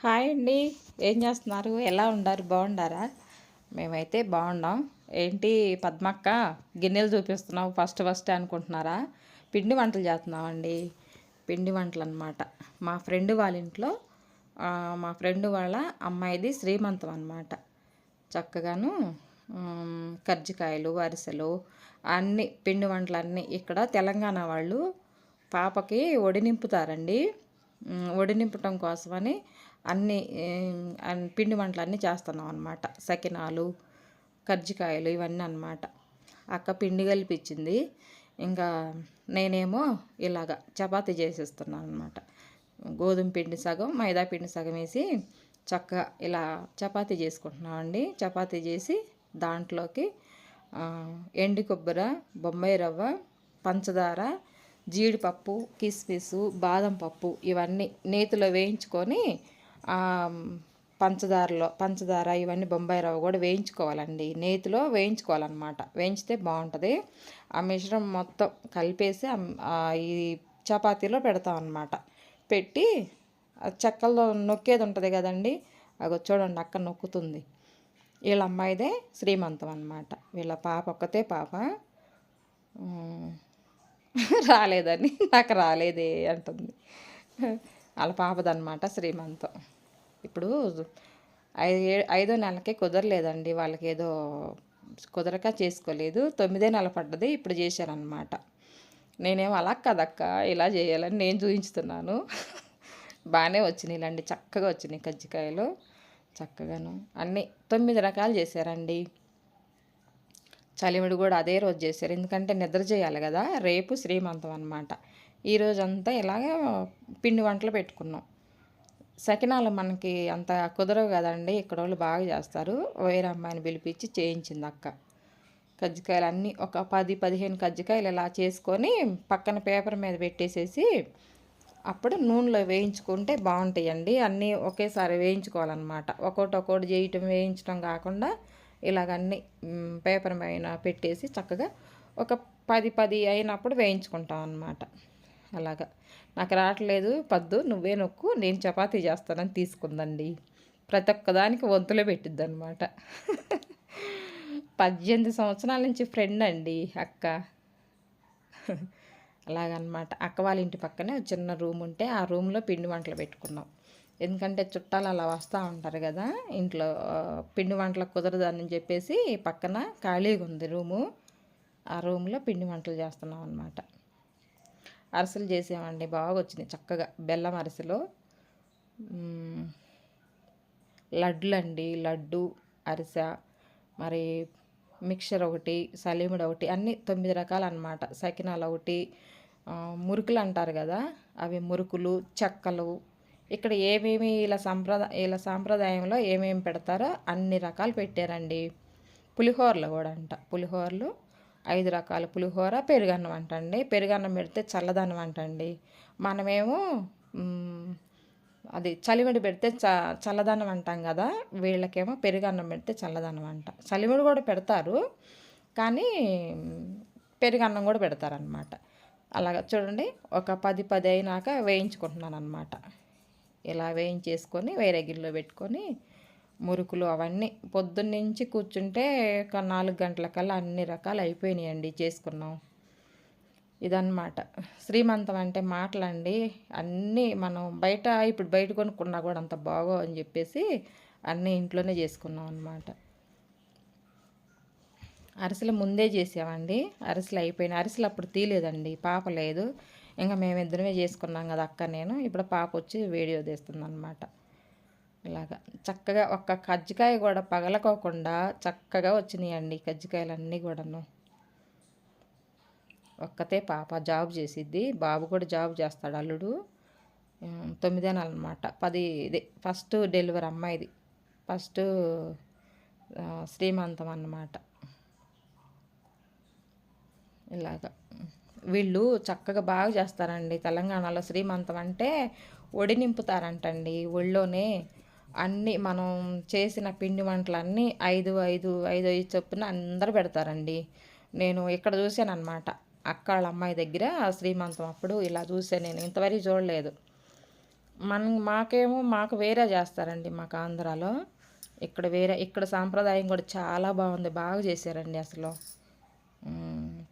Hi అండి. ఏం చేస్తున్నారు? ఎలా ఉండారు బాగుండారా? మేమైతే బాగున్నాం. ఏంటి పద్మక్క గిన్నెలు చూపిస్తున్నావు. ఫస్ట్ ఫస్ట్ అనుకుంటున్నారా? పిండి వంటలు చేస్తున్నామండి. పిండి వంటలు అనమాట మా ఫ్రెండ్ వాళ్ళ ఇంట్లో మా ఫ్రెండ్ వాళ్ళ అమ్మాయిది శ్రీమంతం అనమాట చక్కగాను కర్జికాయలు అరిసెలు అన్ని పిండి వంటలు అన్నీ ఇక్కడ తెలంగాణ వాళ్ళు పాపకి ఒడి నింపుతారండి ఒడి నింపటం కోసమని అన్ని పిండి వంటలు అన్నీ చేస్తున్నాం అనమాట సకినాలు కజ్జికాయలు ఇవన్నీ అనమాట అక్క పిండి కలిపించింది ఇంకా నేనేమో ఇలాగ చపాతీ చేసేస్తున్నాను అనమాట గోధుమ పిండి సగం మైదా పిండి సగం వేసి చక్కగా ఇలా చపాతీ చేసుకుంటున్నామండి చపాతీ చేసి దాంట్లోకి ఎండి కొబ్బరి బొంబాయి రవ్వ పంచదార జీడిపప్పు కిస్మిస్ బాదం పప్పు ఇవన్నీ నేతిలో వేయించుకొని పంచదారలో పంచదార ఇవన్నీ బొంబాయి రవ్వ కూడా వేయించుకోవాలండి. నేతిలో వేయించుకోవాలన్నమాట. వేయించితే బాగుంటుంది. ఆ మిశ్రమం మొత్తం కలిపేసి ఈ చపాతీలో పెడతాం అన్నమాట పెట్టి చెక్కల్లో నొక్కేది ఉంటుంది కదండి అగో చూడండి అక్క నొక్కుతుంది. వీళ్ళ అమ్మాయిదే శ్రీమంతం అనమాట వీళ్ళ పాప ఒక్కతే పాప. రాలేదని. నాకు రాలేదే అంటుంది. వాళ్ళ పాపదనమాట శ్రీమంతం. ఇప్పుడు ఐదు ఐదో నెలకే కుదరలేదండి. వాళ్ళకి ఏదో కుదరక చేసుకోలేదు. తొమ్మిదే నెల పడ్డది. ఇప్పుడు చేశారనమాట నేనేమో అలా కదక్క. ఇలా చేయాలని నేను చూపించుతున్నాను బాగానే వచ్చినాయిలండి. చక్కగా వచ్చినాయి కజ్జికాయలు. చక్కగాను అన్నీ తొమ్మిది రకాలు చేశారండి. చలివిడి కూడా అదే రోజు చేశారు. ఎందుకంటే నిద్ర చేయాలి కదా. రేపు శ్రీమంతం అనమాట ఈరోజంతా ఇలాగ పిండి వంటలు పెట్టుకున్నాం. సకినాలు మనకి అంత కుదరవు కదండి. ఇక్కడ వాళ్ళు బాగా చేస్తారు. వేరే అమ్మాయిని పిలిపించి చేయించింది అక్క. కజ్జికాయలు అన్నీ ఒక పది పదిహేను కజ్జికాయలు ఇలా చేసుకొని పక్కన పేపర్ మీద పెట్టేసేసి అప్పుడు నూనెలో వేయించుకుంటే బాగుంటాయండి. అన్నీ ఒకేసారి వేయించుకోవాలన్నమాట. ఒక్కోటి ఒక్కోటి చేయటం వేయించడం కాకుండా ఇలాగన్నీ పేపర్ పైన పెట్టేసి చక్కగా ఒక పది పది అయినప్పుడు వేయించుకుంటాం అన్నమాట అలాగా. నాకు రావట్లేదు పద్దు నువ్వే నొక్కు నేను చపాతీ చేస్తానని తీసుకుందండి. ప్రతి ఒక్కదానికి వంతులో పెట్టిద్ది అనమాట పద్దెనిమిది సంవత్సరాల నుంచి ఫ్రెండ్ అండి అక్క. అలాగనమాట అక్క వాళ్ళ ఇంటి పక్కనే చిన్న రూమ్ ఉంటే ఆ రూమ్లో పిండి వంటలు పెట్టుకున్నాం. ఎందుకంటే చుట్టాలు అలా వస్తూ ఉంటారు కదా ఇంట్లో పిండి వంటలు కుదరదని చెప్పేసి పక్కన ఖాళీగా ఉంది రూము. ఆ రూమ్లో పిండి వంటలు చేస్తున్నాం అనమాట అరిసెలు చేసామండి బాగా వచ్చినాయి చక్కగా. బెల్లం అరసలు లడ్లు అండి లడ్డు అరిసె మరి మిక్చర్ ఒకటి సలీముడు ఒకటి అన్నీ తొమ్మిది రకాలు అనమాట సకినాలు ఒకటి మురుకులు అంటారు కదా అవి మురుకులు చెక్కలు ఇక్కడ ఏమేమి ఇలా సంప్రదాయ ఇలా సాంప్రదాయంలో ఏమేమి పెడతారో అన్ని రకాలు పెట్టారండి. పులిహోరలు కూడా అంట పులిహోరలు ఐదు రకాల పులిహోర పెరుగన్నం అంటండి. పెరుగన్నం పెడితే చల్లదనం అంటండి. మనమేమో అది చలిమిడి పెడితే చ చల్లదనం అంటాం కదా వీళ్ళకేమో పెరుగన్నం పెడితే చల్లదనం అంట. చలిమిడి కూడా పెడతారు కానీ పెరుగన్నం కూడా పెడతారనమాట అలాగ చూడండి ఒక పది పది అయినాక వేయించుకుంటున్నాను అనమాట ఇలా వేయించేసుకొని వేరే గిన్నెలో పెట్టుకొని మురుకులు అవన్నీ పొద్దున్నుంచి కూర్చుంటే ఒక నాలుగు గంటలకల్లా అన్ని రకాలు అయిపోయినాయండి చేసుకున్నాం. ఇదన్నమాట. శ్రీమంతం అంటే మాటలండి. అన్నీ మనం బయట ఇప్పుడు బయట కొనుక్కున్నా కూడా అంత బాగో అని చెప్పేసి అన్నీ ఇంట్లోనే చేసుకున్నాం అనమాట అరిసెలు ముందే చేసామండి. అరిసెలు అయిపోయినాయి. అరిసెలు అప్పుడు తీయలేదండి. పాప లేదు. ఇంకా మేమిద్దరమే చేసుకున్నాం కదా అక్క నేను. ఇప్పుడు పాప వచ్చి వీడియో తీస్తుంది అనమాట ఇలాగా చక్కగా ఒక్క కజ్జికాయ కూడా పగలకోకుండా చక్కగా వచ్చినాయండి కజ్జికాయలన్నీ కూడాను. ఒక్కతే పాప జాబ్ చేసిద్ది. బాబు కూడా జాబ్ చేస్తాడు అల్లుడు. తొమ్మిదే నెల అనమాట పది ఇది ఫస్ట్ డెలివరీ అమ్మాయిది. ఫస్ట్ శ్రీమంతం అన్నమాట. ఇలాగా. వీళ్ళు చక్కగా బాగా చేస్తారండి తెలంగాణలో. శ్రీమంతం అంటే ఒడి నింపుతారంటండి ఒళ్ళోనే అన్నీ మనం చేసిన పిండి వంటలన్నీ ఐదు ఐదు ఐదు ఐదు చొప్పున అందరు పెడతారండి. నేను ఇక్కడ చూశాను అనమాట అక్క వాళ్ళ అమ్మాయి దగ్గర శ్రీమంతం అప్పుడు ఇలా చూసాను నేను ఇంతవరకు చూడలేదు. మన మాకేమో మాకు వేరే చేస్తారండి మాకు ఆంధ్రాలో. ఇక్కడ వేరే ఇక్కడ సాంప్రదాయం కూడా చాలా బాగుంది బాగా చేశారండి అసలు.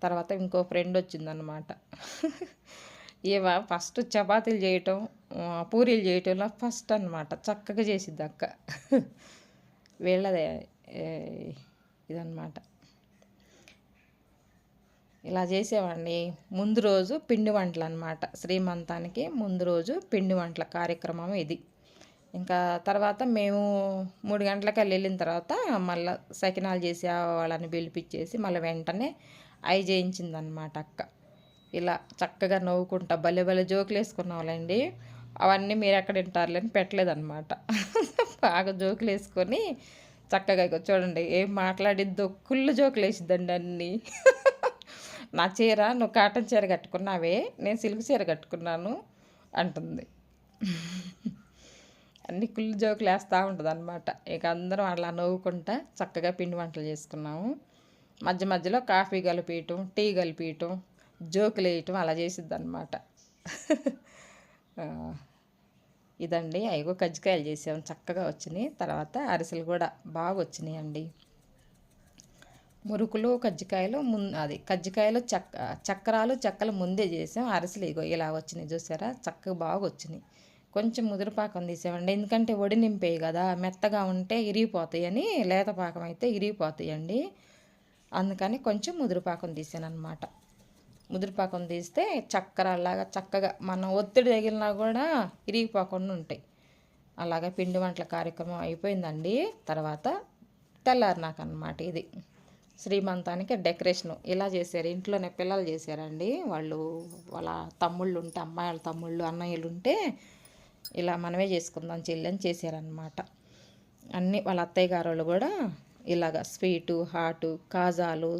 తర్వాత ఇంకో ఫ్రెండ్ వచ్చిందనమాట ఇవ ఫస్ట్ చపాతీలు చేయటం పూరీలు చేయటంలో ఫస్ట్ అనమాట చక్కగా చేసిద్ది అక్క. వీళ్ళదే ఇదన్నమాట. ఇలా చేసేవాడిని. ముందు రోజు పిండి వంటలు అనమాట శ్రీమంతానికి ముందు రోజు పిండి వంటల కార్యక్రమం ఇది. ఇంకా తర్వాత మేము మూడు గంటలకి వెళ్ళిన తర్వాత మళ్ళీ సకినాలు చేసి వాళ్ళని పిలిపించేసి మళ్ళీ వెంటనే అవి చేయించిందనమాట అక్క. ఇలా చక్కగా నవ్వుకుంటా భలే భలే జోకులు వేసుకున్నావులేండి అవన్నీ మీరు ఎక్కడ వింటారులేని పెట్టలేదన్నమాట. బాగా జోకులు వేసుకొని చక్కగా చూడండి ఏం మాట్లాడిద్దో కుళ్ళు జోకులు వేసిద్దండి అన్నీ. నా చీర నువ్వు కాటన్ చీర కట్టుకున్నావే నేను సిల్క్ చీర కట్టుకున్నాను అంటుంది. అన్ని కుళ్ళు జోకులు వేస్తూ ఉంటుంది అనమాట ఇక అందరం అలా నవ్వుకుంటా చక్కగా పిండి వంటలు చేసుకున్నాము. మధ్య మధ్యలో కాఫీ కలిపియటం టీ కలిపియటం జోకులు వేయటం అలా చేసిద్ది అనమాట ఇదండి. అయిగో కజ్జికాయలు చేసాము చక్కగా వచ్చినాయి. తర్వాత అరిసెలు కూడా బాగా వచ్చినాయి అండి మురుకులు కజ్జికాయలు ముం అది కజ్జికాయలు చక్క చక్రాలు చెక్కలు ముందే చేసాం. అరిసెలు ఇగో ఇలా వచ్చినాయి చూసారా? చక్కగా బాగా వచ్చినాయి. కొంచెం ముదిరిపాకం తీసామండి ఎందుకంటే ఒడి నింపేయి కదా. మెత్తగా ఉంటే ఇరిగిపోతాయని లేత పాకం అయితే ఇరిగిపోతాయండి. అందుకని కొంచెం ముదిరిపాకం తీసాను అనమాట ముదిరిపాకం తీస్తే చక్కరలాగా చక్కగా మనం ఒత్తిడి తగిలినా కూడా ఇరిగిపోకుండా ఉంటాయి. అలాగా పిండి వంటల కార్యక్రమం అయిపోయిందండి. తర్వాత తెల్లారినాక అనమాట ఇది. శ్రీమంతానికి డెకరేషను. ఇలా చేశారు. ఇంట్లోనే పిల్లలు చేశారండి. వాళ్ళు వాళ్ళ తమ్ముళ్ళు ఉంటే అమ్మాయిల తమ్ముళ్ళు అన్నయ్యలు ఉంటే ఇలా మనమే చేసుకుందాం చెల్లి అని చేశారనమాట అన్నీ వాళ్ళ అత్తయ్య గారు వాళ్ళు కూడా ఇలాగ స్వీటు హాటు కాజాలు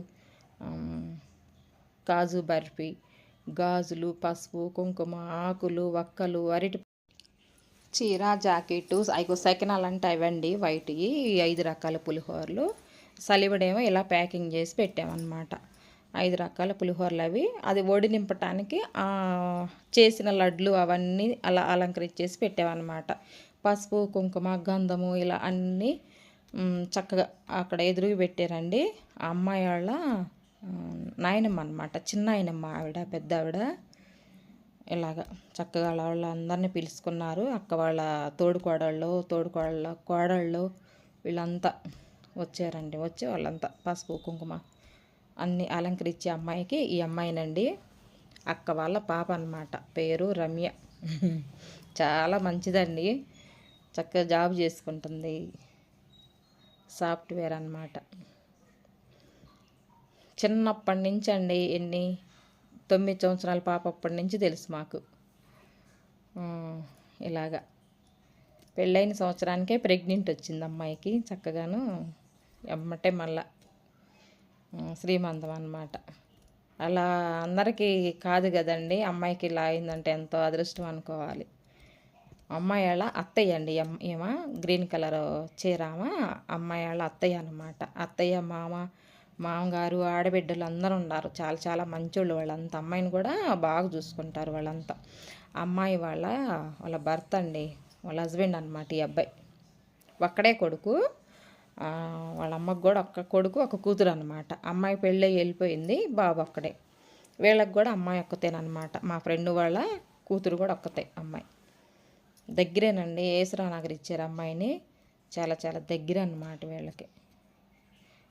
కాజు బర్ఫీ గాజులు పసుపు కుంకుమ ఆకులు వక్కలు అరటి చీర జాకెట్టు ఐగో సకినాలు అంటే ఇవ్వండి వైట్ ఐదు రకాల పులిహోరలు. సలివడేమో ఇలా ప్యాకింగ్ చేసి పెట్టామన్నమాట. ఐదు రకాల పులిహోరలు అవి. అది ఒడి నింపటానికి చేసిన లడ్లు అవన్నీ అలా అలంకరించేసి పెట్టామన్నమాట. పసుపు కుంకుమ గంధము ఇలా అన్నీ చక్కగా అక్కడ ఎదురుగా పెట్టారండి. ఆ అమ్మాయి వాళ్ళ నాయనమ్మ అనమాట చిన్న ఆయనమ్మ ఆవిడ పెద్ద ఆవిడ. ఇలాగ చక్కగా వాళ్ళ అందరినీ పిలుచుకున్నారు. అక్క వాళ్ళ తోడుకోడళ్ళు తోడుకోడళ్ళ కోడళ్ళు వీళ్ళంతా వచ్చారండి. వచ్చి వాళ్ళంతా పసుపు కుంకుమ అన్ని అలంకరించే అమ్మాయికి ఈ అమ్మాయినండి. అక్క వాళ్ళ పాప అనమాట పేరు రమ్య. చాలా మంచిదండి. చక్కగా జాబ్ చేసుకుంటుంది. సాఫ్ట్వేర్ అనమాట చిన్నప్పటి నుంచి అండి ఎన్ని తొమ్మిది సంవత్సరాల పాప అప్పటి నుంచి తెలుసు మాకు. ఇలాగా. పెళ్ళైన సంవత్సరానికే ప్రెగ్నెంట్ వచ్చింది అమ్మాయికి చక్కగాను ఎమ్మటే మళ్ళా శ్రీమంతం అన్నమాట. అలా అందరికీ కాదు కదండి అమ్మాయికి ఇలా అయిందంటే ఎంతో అదృష్టం అనుకోవాలి. అమ్మాయి వాళ్ళ అత్తయ్య అండి ఏమా గ్రీన్ కలర్ చీరామా అమ్మాయి వాళ్ళ అత్తయ్య అనమాట అత్తయ్య మామ మామగారు ఆడబిడ్డలు అందరూ ఉన్నారు. చాలా చాలా మంచోళ్ళు వాళ్ళంతా. అమ్మాయిని కూడా బాగా చూసుకుంటారు వాళ్ళంతా. అమ్మాయి వాళ్ళ వాళ్ళ భర్త అండి. వాళ్ళ హస్బెండ్ అనమాట ఈ అబ్బాయి. ఒక్కడే కొడుకు. వాళ్ళ అమ్మకు కూడా ఒక్క కొడుకు ఒక కూతురు అనమాట అమ్మాయి పెళ్ళి వెళ్ళిపోయింది బాబు ఒక్కడే. వీళ్ళకి కూడా అమ్మాయి ఒక్కతేనమాట మా ఫ్రెండ్ వాళ్ళ కూతురు కూడా ఒక్కతే అమ్మాయి. దగ్గరేనండి ఏసరా నగర్ ఇచ్చారు అమ్మాయిని. చాలా చాలా దగ్గర అనమాట వీళ్ళకి.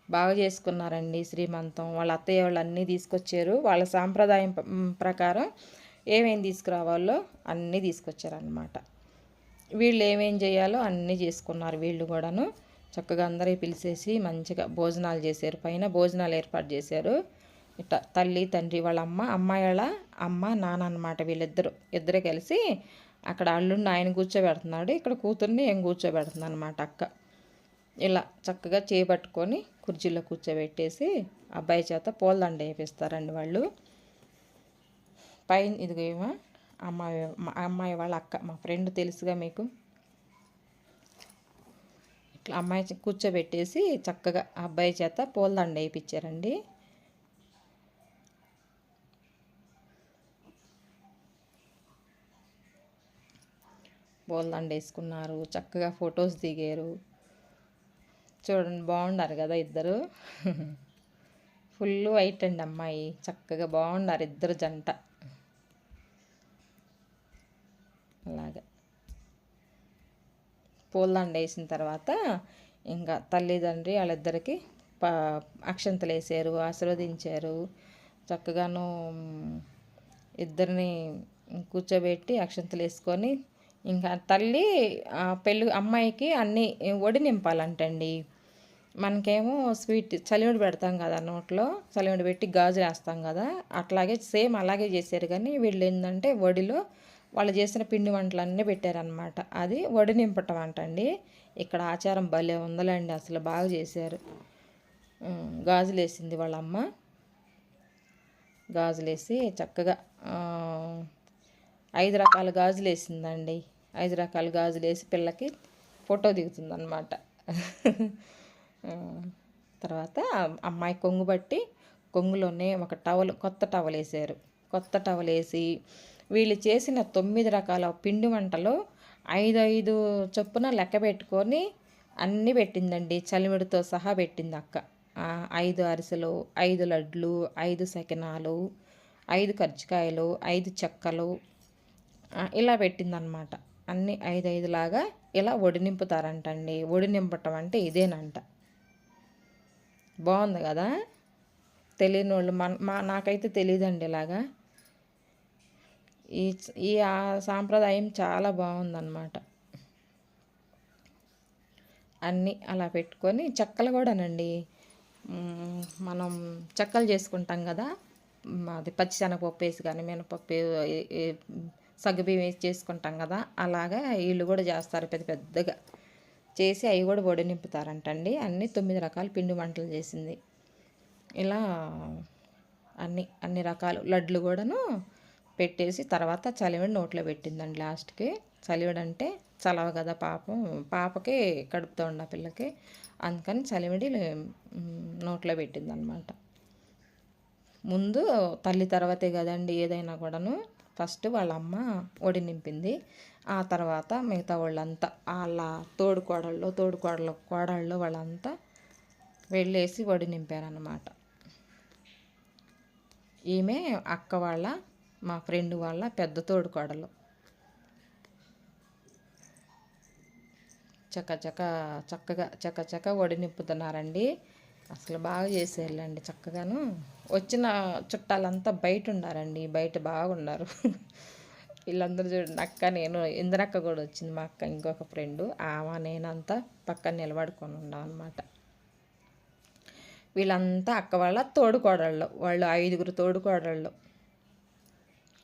బాగా చేసుకున్నారండి శ్రీమంతం. వాళ్ళ అత్తయ్య వాళ్ళు అన్నీ తీసుకొచ్చారు. వాళ్ళ సాంప్రదాయం ప్రకారం ఏమేమి తీసుకురావాలో అన్నీ తీసుకొచ్చారనమాట వీళ్ళు ఏమేం చేయాలో అన్నీ చేసుకున్నారు వీళ్ళు కూడాను. చక్కగా అందరూ పిలిచేసి మంచిగా భోజనాలు చేశారు. పైన భోజనాలు ఏర్పాటు చేశారు. ఇట్లా తల్లి తండ్రి వాళ్ళ అమ్మ అమ్మాయి అమ్మ నాన్న అనమాట వీళ్ళిద్దరు. ఇద్దరే కలిసి అక్కడ అల్లుండి ఆయన కూర్చోబెడుతున్నాడు. ఇక్కడ కూతుర్ని ఏం కూర్చోబెడుతుంది అనమాట అక్క. ఇలా చక్కగా చేపట్టుకొని కుర్చీలో కూర్చోబెట్టేసి అబ్బాయి చేత పోల్దండ వేపిస్తారండి వాళ్ళు. పైన ఇదిగో అమ్మాయి అమ్మాయి వాళ్ళ అక్క మా ఫ్రెండ్ తెలుసుగా మీకు. ఇట్లా అమ్మాయి కూర్చోబెట్టేసి చక్కగా అబ్బాయి చేత పోల్దండ వేయించారండి పోల్దండ వేసుకున్నారు చక్కగా ఫొటోస్ దిగారు. చూడండి బాగున్నారు కదా ఇద్దరు. ఫుల్ వైట్ అండి అమ్మాయి చక్కగా బాగున్నారు ఇద్దరు జంట. అలాగా. పూలదండ వేసిన తర్వాత ఇంకా తల్లిదండ్రి వాళ్ళిద్దరికి ప అక్షంతలు వేసారు ఆశీర్వదించారు. చక్కగాను ఇద్దరిని కూర్చోబెట్టి అక్షంతలు వేసుకొని ఇంకా తల్లి పెళ్ళి అమ్మాయికి అన్నీ ఒడి నింపాలంటండి మనకేమో స్వీట్ చలివిడి పెడతాం కదా నోట్లో చలివిడి పెట్టి గాజులు వేస్తాం కదా. అట్లాగే సేమ్ అలాగే చేశారు కానీ వీళ్ళు ఏంటంటే వడిలో వాళ్ళు చేసిన పిండి వంటలన్నీ పెట్టారనమాట అది వడి నింపటం అంటండి ఇక్కడ ఆచారం భలే ఉందలండి అసలు బాగా చేశారు. గాజులు వేసింది వాళ్ళమ్మ. గాజులు వేసి చక్కగా ఐదు రకాల గాజులు వేసిందండి. ఐదు రకాల గాజులు వేసి పిల్లకి ఫోటో దిగుతుందన్నమాట. తర్వాత అమ్మాయి కొంగు బట్టి కొంగులోనే ఒక టవల్ కొత్త టవల్ వేసారు కొత్త టవల్ వేసి వీళ్ళు చేసిన తొమ్మిది రకాల పిండి వంటలు ఐదు ఐదు చొప్పున లెక్క పెట్టుకొని అన్నీ పెట్టిందండి. చలిమిడితో సహా పెట్టింది అక్క. ఐదు అరిసెలు ఐదు లడ్లు ఐదు సకినాలు ఐదు కర్జికాయలు ఐదు చెక్కలు ఇలా పెట్టిందనమాట అన్ని ఐదు ఐదు లాగా ఇలా ఒడి నింపుతారంటండి వడి నింపటం అంటే ఇదేనంట. బాగుంది కదా? తెలియని వాళ్ళు మన మా నాకైతే తెలియదండి ఇలాగా. ఈ ఈ సాంప్రదాయం చాలా బాగుందన్నమాట. అన్నీ అలా పెట్టుకొని చెక్కలు కూడానండి. మనం చెక్కలు చేసుకుంటాం కదా? అది పచ్చిశనగపప్పు వేసి కానీ మినపప్పు సగ్గుబియ్యం వేసి చేసుకుంటాం కదా? అలాగా వీళ్ళు కూడా చేస్తారు పెద్ద పెద్దగా. చేసి అవి కూడా వడి నింపుతారంటండి. అన్ని తొమ్మిది రకాల పిండి వంటలు చేసింది. ఇలా అన్ని అన్ని రకాలు లడ్లు కూడాను పెట్టేసి తర్వాత చలివిడి నోట్లో పెట్టిందండి లాస్ట్కి. చలివిడి అంటే చలవ కదా పాపం. పాపకి కడుపుతో ఉన్న పిల్లకి. అందుకని చలివిడి నోట్లో పెట్టిందనమాట. ముందు తల్లి తర్వాతే కదండి ఏదైనా కూడాను. ఫస్ట్ వాళ్ళ అమ్మ ఒడి నింపింది. ఆ తర్వాత మిగతా వాళ్ళంతా వాళ్ళ తోడుకోడళ్ళు తోడుకోడళ్ళ కోడళ్ళు వాళ్ళంతా వెళ్ళేసి వడి నింపారనమాట ఈమె అక్క వాళ్ళ మా ఫ్రెండ్ వాళ్ళ పెద్ద తోడుకోడలు. చక్క చక్క చక్కగా చక్క చక్క నింపుతున్నారండి. అసలు బాగా చేసేయాలండి చక్కగాను. వచ్చిన చుట్టాలంతా బయట ఉన్నారండి బయట బాగున్నారు. వీళ్ళందరూ చూడండి అక్క నేను ఇంద్రక్క కూడా వచ్చింది మా అక్క ఇంకొక ఫ్రెండు. ఆమె నేనంతా పక్కన నిలబడుకొని ఉన్నాం అనమాట వీళ్ళంతా అక్క వాళ్ళ తోడుకోడళ్ళు. వాళ్ళు ఐదుగురు తోడుకోడళ్ళు.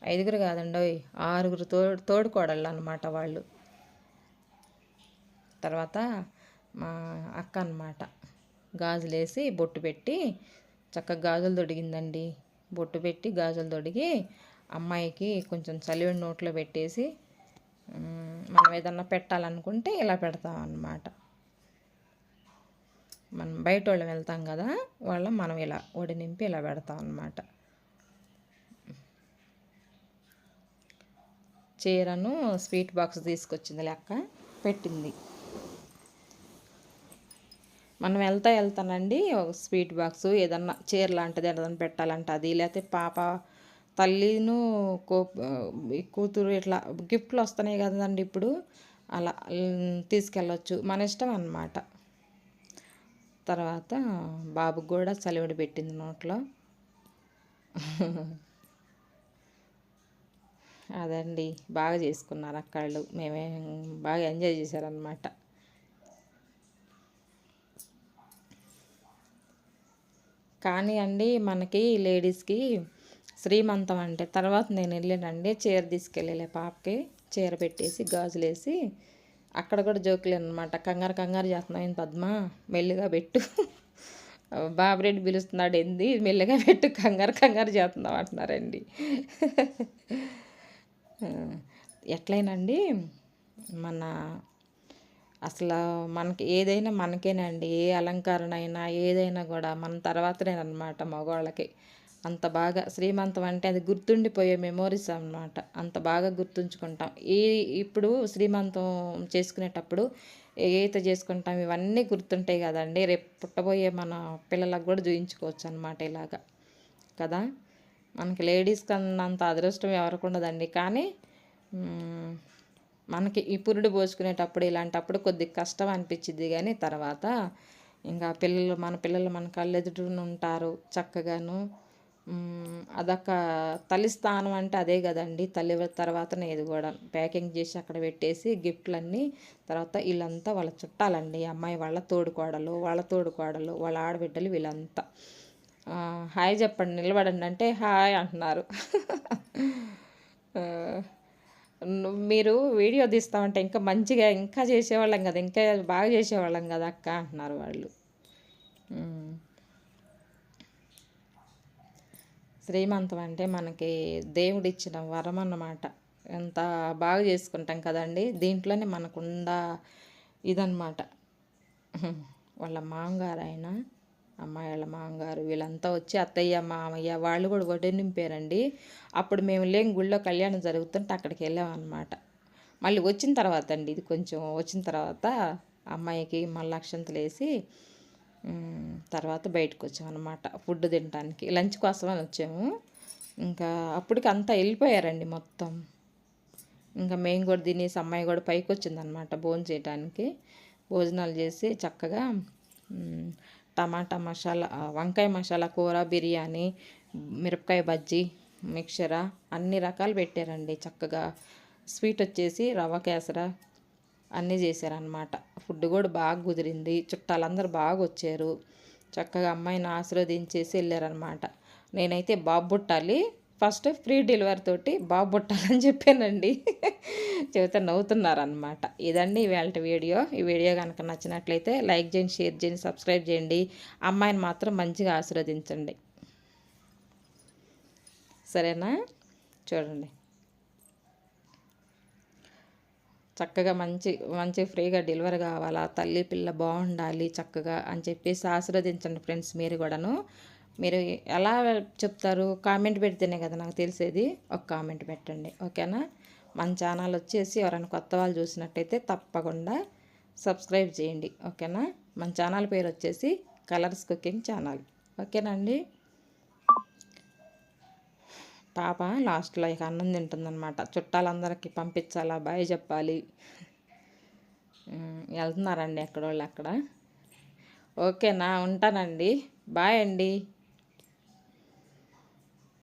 ఐదుగురు కాదండి ఆరుగురు తోడు తోడుకోడళ్ళు అనమాట వాళ్ళు. తర్వాత మా అక్క అనమాట గాజులేసి బొట్టు పెట్టి చక్కగా గాజులు తొడిగిందండి. బొట్టు పెట్టి గాజులు తొడిగి అమ్మాయికి కొంచెం చలివిడి నోట్లో పెట్టేసి మనం ఏదన్నా పెట్టాలనుకుంటే ఇలా పెడతాం అన్నమాట. మనం బయట వాళ్ళు వెళ్తాం కదా వాళ్ళ మనం ఇలా ఒడి నింపి ఇలా పెడతాం అన్నమాట. చీరను స్వీట్ బాక్స్ తీసుకొచ్చింది లెక్క పెట్టింది. మనం వెళ్తా వెళ్తానండి ఒక స్వీట్ బాక్స్ ఏదన్నా చీర లాంటిది ఏదన్నా పెట్టాలంటే అది లేకపోతే పాప తల్లిను కో కూతురు ఇట్లా గిఫ్ట్లు వస్తున్నాయి కదండి ఇప్పుడు. అలా తీసుకెళ్ళచ్చు. మన ఇష్టం అన్నమాట. తర్వాత బాబుకు కూడా చలివిడి పెట్టింది నోట్లో. అదండి. బాగా చేసుకున్నారు అక్కళ్ళు. మేమే బాగా ఎంజాయ్ చేశారనమాట కానీ అండి మనకి లేడీస్కి శ్రీమంతం అంటే తర్వాత నేను వెళ్ళానండి చీర తీసుకెళ్ళలే పాపకి చీర పెట్టేసి గాజులేసి అక్కడ కూడా జోకులేను అనమాట కంగారు కంగారు చేస్తున్నావు పద్మ? మెల్లిగా పెట్టు. బాబురెడ్డి పిలుస్తున్నాడు ఏంది? మెల్లిగా పెట్టు కంగారు కంగారు చేస్తున్నావు అంటున్నారండి. ఎట్లయినండి మన అసలు మనకి ఏదైనా మనకేనండి ఏ అలంకరణ అయినా ఏదైనా కూడా మన తర్వాతనే అనమాట మగవాళ్ళకి. అంత బాగా శ్రీమంతం అంటే అది గుర్తుండిపోయే మెమోరీస్ అన్నమాట. అంత బాగా గుర్తుంచుకుంటాం. ఈ ఇప్పుడు శ్రీమంతం చేసుకునేటప్పుడు ఏదైతే చేసుకుంటాం ఇవన్నీ గుర్తుంటాయి కదండి. రేపు పుట్టబోయే మన పిల్లలకు కూడా చూయించుకోవచ్చు అనమాట ఇలాగా. కదా? మనకి లేడీస్ కన్నంత అదృష్టం ఎవరికి ఉండదండి. కానీ మనకి ఈ పురుడు పోసుకునేటప్పుడు ఇలాంటప్పుడు కొద్ది కష్టం అనిపించింది కానీ తర్వాత ఇంకా పిల్లలు మన పిల్లలు మన కళ్ళెదుట ఉంటారు చక్కగాను. అదొక తల్లి స్థానం అంటే అదే కదండి. తల్లి తర్వాతనే ఇది కూడా ప్యాకింగ్ చేసి అక్కడ పెట్టేసి గిఫ్ట్లన్నీ తర్వాత వీళ్ళంతా వాళ్ళ చుట్టాలండి. అమ్మాయి వాళ్ళ తోడుకోడలు వాళ్ళ తోడుకోడలు వాళ్ళ ఆడబిడ్డలు వీళ్ళంతా. హాయ్ చెప్పండి నిలబడండి అంటే హాయ్ అంటున్నారు. మీరు వీడియో తీస్తామంటే ఇంకా మంచిగా ఇంకా చేసేవాళ్ళం కదా ఇంకా బాగా చేసేవాళ్ళం కదా అక్క అంటున్నారు వాళ్ళు. శ్రీమంతం అంటే మనకి దేవుడిచ్చిన వరం అన్నమాట. ఎంత బాగా చేసుకుంటాం కదండి. దీంట్లోనే మనకుండ ఇదన్నమాట. వాళ్ళ మామగారు ఆయన అమ్మాయి వాళ్ళ మామగారు వీళ్ళంతా వచ్చి అత్తయ్య మామయ్య వాళ్ళు కూడా వడ్డీ నింపారండి. అప్పుడు మేము లేని గుళ్ళో కళ్యాణం జరుగుతుంటే అక్కడికి వెళ్ళామన్నమాట. మళ్ళీ వచ్చిన తర్వాత అండి ఇది కొంచెం వచ్చిన తర్వాత అమ్మాయికి మళ్ళీ అక్షంతలు వేసి తర్వాత బయటకు వచ్చామన్నమాట ఫుడ్ తినడానికి లంచ్ కోసమని వచ్చాము. ఇంకా అప్పటికి అంతా వెళ్ళిపోయారండి మొత్తం. ఇంకా మేము కూడా తినేసి అమ్మాయి కూడా పైకి వచ్చిందనమాట భోజనం చేయడానికి భోజనాలు చేసి చక్కగా టమాటా మసాలా వంకాయ మసాలా కూర బిర్యానీ మిరపకాయ బజ్జీ మిక్చరా అన్ని రకాలు పెట్టారండి. చక్కగా స్వీట్ వచ్చేసి రవ్వ కేసర అన్నీ చేశారనమాట ఫుడ్ కూడా బాగా కుదిరింది. చుట్టాలందరూ బాగా వచ్చారు. చక్కగా అమ్మాయిని ఆశీర్వదించేసి వెళ్ళారనమాట నేనైతే బాబు పుట్టాలి. ఫస్ట్ ఫ్రీ డెలివరీ తోటి బాబు పుట్టాలని చెప్పానండి. చెబితే నవ్వుతున్నారనమాట ఇదండి ఇవాళ వీడియో. ఈ వీడియో కనుక నచ్చినట్లయితే లైక్ చేయండి షేర్ చేయండి సబ్స్క్రైబ్ చేయండి. అమ్మాయిని మాత్రం మంచిగా ఆశీర్వదించండి. సరేనా? చూడండి. చక్కగా మంచి మంచి ఫ్రీగా డెలివరీ కావాలా తల్లి పిల్ల బాగుండాలి చక్కగా అని చెప్పేసి ఆశీర్వదించండి ఫ్రెండ్స్ మీరు కూడాను. మీరు ఎలా చెప్తారు? కామెంట్ పెడితేనే కదా నాకు తెలిసేది. ఒక కామెంట్ పెట్టండి. ఓకేనా? మన ఛానల్ వచ్చేసి ఎవరైనా కొత్త వాళ్ళు చూసినట్టయితే తప్పకుండా సబ్స్క్రైబ్ చేయండి. ఓకేనా? మన ఛానల్ పేరు వచ్చేసి కలర్స్ కుకింగ్ ఛానల్. ఓకేనండి పాప లాస్ట్లో ఇక అన్నం తింటుందన్నమాట. చుట్టాలందరికీ పంపించాలా బాయ్ చెప్పాలి. వెళ్తున్నారండి ఎక్కడోళ్ళు అక్కడ. ఓకేనా ఉంటానండి. బాయ్ అండి.